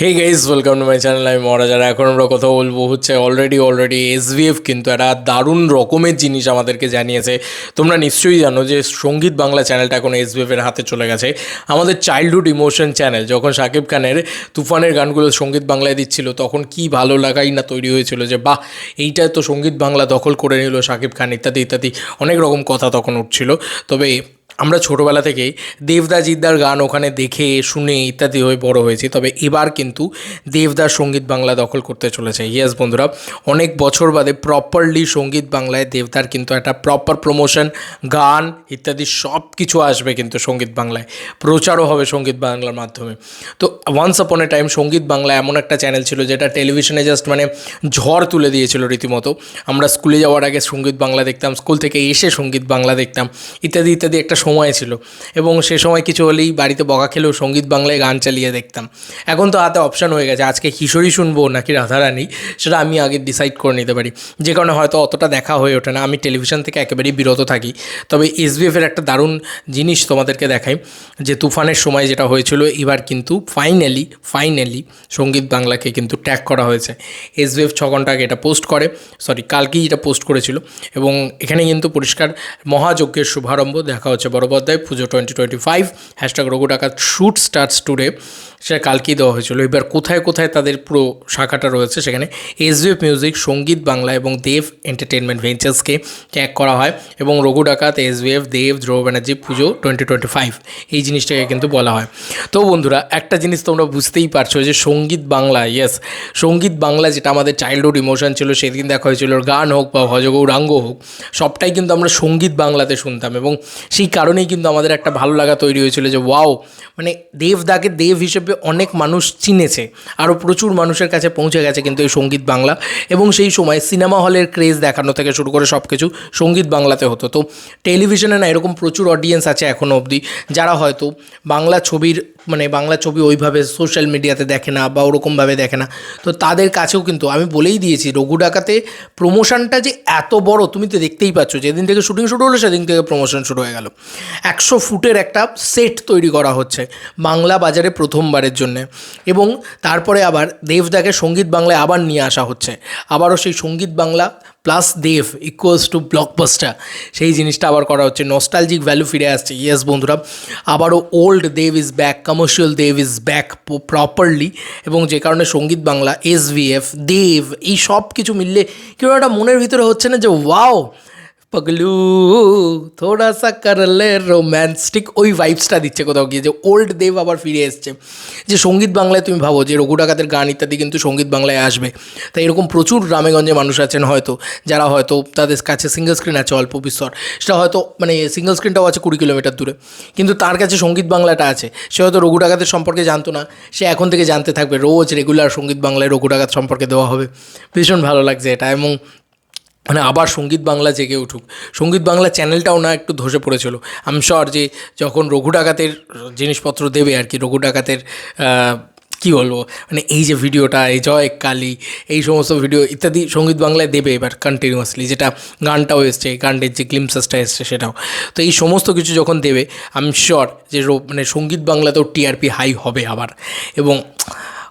Hey guys welcome to my channel আমি মহারাজার এখন আমরা কথা বলব হচ্ছে অলরেডি অলরেডি এসভিএফ কিন্তু একটা দারুণ রকমের জিনিস আমাদেরকে জানিয়েছে। তোমরা নিশ্চয়ই জানো যে সংগীত বাংলা চ্যানেলটা এখন এসভিএফ এর হাতে চলে গেছে। আমাদের চাইল্ডহুড ইমোশন চ্যানেল যখন শাকিব খানের তুফানের গানগুলো সংগীত বাংলায় দিচ্ছিল, তখন কি ভালো লাগাই না তৈরি হয়েছিল যে, বাহ, এইটা তো সংগীত বাংলা দখল করে নিল শাকিব খান, ইত্যাদি ইত্যাদি। অনেক রকম কথা তখন উঠছিল। তবে আমরা ছোটোবেলা থেকেই দেবদা জিদ্দার গান ওখানে দেখে, শুনে ইত্যাদি হয়ে বড় হয়েছি। তবে এবার কিন্তু দেবদার সংগীত বাংলা দখল করতে চলেছে। ইয়েস বন্ধুরা, অনেক বছর বাদে প্রপারলি সংগীত বাংলায় দেবদার কিন্তু একটা প্রপার প্রমোশন গান ইত্যাদি সব কিছু আসবে কিন্তু সংগীত বাংলায়। প্রচারও হবে সংগীত বাংলার মাধ্যমে। তো ওয়ান্স আপন এ টাইম সংগীত বাংলা এমন একটা চ্যানেল ছিল যেটা টেলিভিশনে জাস্ট মানে ঝড় তুলে দিয়েছিল রীতিমতো। আমরা স্কুলে যাওয়ার আগে সংগীত বাংলা দেখতাম স্কুল থেকে এসে সংগীত বাংলা দেখতাম, ইত্যাদি ইত্যাদি একটা সময় ছিল। এবং সে সময় কিছু হলেই বাড়িতে বকা খেলেও সংগীত বাংলায় গান চালিয়ে দেখতাম। এখন তো হাতে অপশান হয়ে গেছে। আজকে কিশোরী শুনব নাকি রাধারানী, সেটা আমি আগে ডিসাইড করে নিতে পারি। যে কারণে হয়তো অতটা দেখা হয়ে ওঠে না। আমি টেলিভিশন থেকে একেবারেই বিরত থাকি। তবে এসবিএফের একটা দারুণ জিনিস তোমাদেরকে দেখাই, যে তুফানের সময় যেটা হয়েছিল, এবার কিন্তু ফাইনালি ফাইনালি সংগীত বাংলাকে কিন্তু ট্যাগ করা হয়েছে। এসবিএফ ছ ঘণ্টা আগে এটা পোস্ট করে। সরি কালকেই এটা পোস্ট করেছিল। এবং এখানে কিন্তু পরিষ্কার মহাযজ্ঞের শুভারম্ভ দেখা হচ্ছে। বড়পদ্দায় Puja twenty twenty five hashtag Raghu Dakat shoot starts today সেটা কালকেই দেওয়া হয়েছিল। এবার কোথায় কোথায় তাদের পুরো শাখাটা রয়েছে সেখানে এসবিএফ মিউজিক সংগীত বাংলা এবং দেব এন্টারটেনমেন্ট ভেঞ্চার্সকে ট্যাগ করা হয় এবং রঘু ডাকাত এসবিএফ দেব, ধ্রুব ব্যানার্জি, পুজো টোয়েন্টি টোয়েন্টি ফাইভ এই জিনিসটাকে কিন্তু বলা হয়। তো বন্ধুরা, একটা জিনিস তোমরা বুঝতেই পারছ যে সংগীত বাংলা ইয়েস সংগীত বাংলা যেটা আমাদের চাইল্ডহুড ইমোশন ছিল, সেদিন দেখা হয়েছিল গান হোক বা ভজগৌরাঙ্গ হোক, সবটাই কিন্তু আমরা সংগীত বাংলাতে শুনতাম এবং সেই কারণেই কিন্তু আমাদের একটা ভালো লাগা তৈরি হয়েছিল যে, ওয়াও! মানে দেবদাকে দেব হিসেবে অনেক মানুষ চিনেছে। আরও প্রচুর মানুষের কাছে পৌঁছে গেছে কিন্তু এই সংগীত বাংলা। এবং সেই সময় সিনেমা হলের ক্রেজ দেখানো থেকে শুরু করে সব কিছু সংগীত বাংলাতে হতো। তো টেলিভিশনে না এরকম প্রচুর অডিয়েন্স আছে এখনও অবধি। যারা হয়তো বাংলা ছবির মানে বাংলা ছবি ওইভাবে সোশ্যাল মিডিয়াতে দেখে না বা ওরকমভাবে দেখে না। তো তাদের কাছেও কিন্তু আমি বলেই দিয়েছি, রঘু ডাকাতে প্রমোশনটা যে এত বড়, তুমি তো দেখতেই পাচ্ছ, যেদিন থেকে শুটিং শুরু হলো সেদিন থেকে প্রমোশন শুরু হয়ে গেল। একশো ফুটের একটা সেট তৈরি করা হচ্ছে বাংলা বাজারে প্রথমবারের জন্যে। এবং তারপরে আবার দেবদাকে সংগীত বাংলায় আবার নিয়ে আসা হচ্ছে। আবারও সেই Sangeet Bangla plus Dev equals to blockbuster সেই জিনিসটা আবার করা হচ্ছে। নস্টালজিক ভ্যালু ফিরে আসছে। ইয়েস বন্ধুরা, আবারও old Dev is back commercial Dev is back properly এবং যে কারণে Sangeet Bangla S V F Dev এই সব কিছু মিললে কেউ একটা মনের ভিতরে হচ্ছে না যে ওয়াও পগলু থোড়া সা করলে রোম্যান্সটিক ওই ভাইবসটা দিচ্ছে কোথাও গিয়ে, যে ওল্ড দেব আবার ফিরে এসছে। যে সংগীত বাংলায় তুমি ভাবো, যে রঘু ডাকাতের গান ইত্যাদি কিন্তু সংগীত বাংলায় আসবে। তাই এরকম প্রচুর গ্রামেগঞ্জে মানুষ আছেন হয়তো, যারা হয়তো তাদের কাছে সিঙ্গেল স্ক্রিন আছে অল্প বিস্তর। সেটা হয়তো মানে সিঙ্গেল স্ক্রিনটাও আছে কুড়ি কিলোমিটার দূরে। কিন্তু তার কাছে সংগীত বাংলাটা আছে। সে হয়তো রঘু ডাকাতের সম্পর্কে জানতো না। সে এখন থেকে জানতে থাকবে, রোজ রেগুলার সংগীত বাংলায় রঘু ডাকাত সম্পর্কে দেওয়া হবে। ভীষণ ভালো লাগছে এটা। এবং মানে আবার সংগীত বাংলা জেগে উঠুক। সংগীত বাংলা চ্যানেলটাও না একটু ধসে পড়েছিল। আমি শর যে যখন রঘু ডাকাতের জিনিসপত্র দেবে আর কি, রঘু ডাকাতের কী বলব মানে এই যে ভিডিওটা, এই জয় কালী, এই সমস্ত ভিডিও ইত্যাদি সংগীত বাংলায় দেবে এবার কন্টিনিউয়াসলি যেটা গানটাও এসছে গানটির যে গ্লিমসেসটা এসছে সেটাও। তো এই সমস্ত কিছু যখন দেবে আমি শিওর যে মানে সংগীত বাংলাতেও টিআরপি হাই হবে আবার। এবং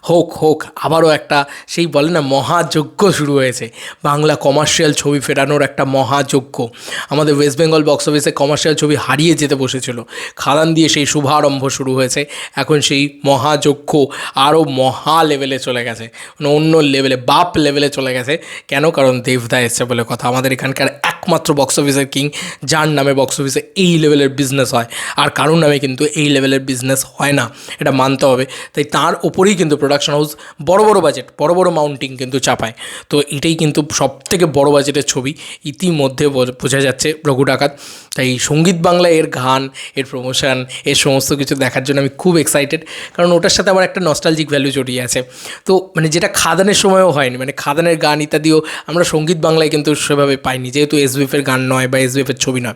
হোক হোক, আবারও একটা সেই বলে না মহাযজ্ঞ শুরু হয়েছে। বাংলা কমার্শিয়াল ছবি ফেরানোর একটা মহাযজ্ঞ। আমাদের ওয়েস্ট বেঙ্গল বক্স অফিসে কমার্শিয়াল ছবি হারিয়ে যেতে বসেছিল। খাদান দিয়ে সেই শুভারম্ভ শুরু হয়েছে। এখন সেই মহাযজ্ঞ আরও মহা লেভেলে চলে গেছে। মানে অন্য লেভেলে বাপ লেভেলে চলে গেছে। কেন? কারণ দেবদা এসছে বলে কথা। আমাদের এখানকার একমাত্র বক্স অফিসের কিং যার নামে বক্স অফিসে এই লেভেলের বিজনেস হয়। আর কারোর নামে কিন্তু এই লেভেলের বিজনেস হয় না। এটা মানতে হবে। তাই তার ওপরেই কিন্তু প্রোডাকশন হাউস বড় বড় বাজেট বড় বড় মাউন্টিং কিন্তু চাপায়। তো এটাই কিন্তু সব থেকে বড় বাজেটের ছবি। ইতিমধ্যে বোঝ- যাচ্ছে রঘু ডাকাত। তাই সংগীত বাংলা এর গান, এর প্রমোশন এর সমস্ত কিছু দেখার জন্য আমি খুব এক্সাইটেড কারণ ওটার সাথে আমার একটা নস্টালজিক ভ্যালু জড়িয়ে আছে। তো মানে যেটা খাদানের সময়ও হয়নি মানে খাদানের গান ইত্যাদিও আমরা সংগীত বাংলায় কিন্তু সেভাবে পাইনি। যেহেতু এসবিএফের গান নয় বা এসবিএফের ছবি নয়।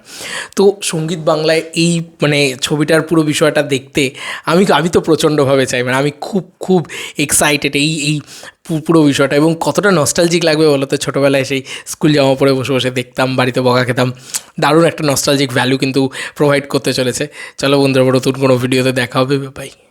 তো সংগীত বাংলায় এই মানে ছবিটার পুরো বিষয়টা দেখতে আমি আমি তো প্রচণ্ডভাবে চাই। মানে আমি খুব খুব এক্সাইটেড এই এই পুরো বিষয়টা। এবং কতটা নস্টালজিক লাগবে বলো তো ছোটোবেলায় সেই স্কুল জামা পরে বসে বসে দেখতাম, বাড়িতে বকা খেতাম। দারুণ একটা নস্টালজিক ভ্যালু কিন্তু প্রোভাইড করতে চলেছে। চলো বন্ধুরা নতুন কোনো ভিডিওতে দেখা হবে। বাই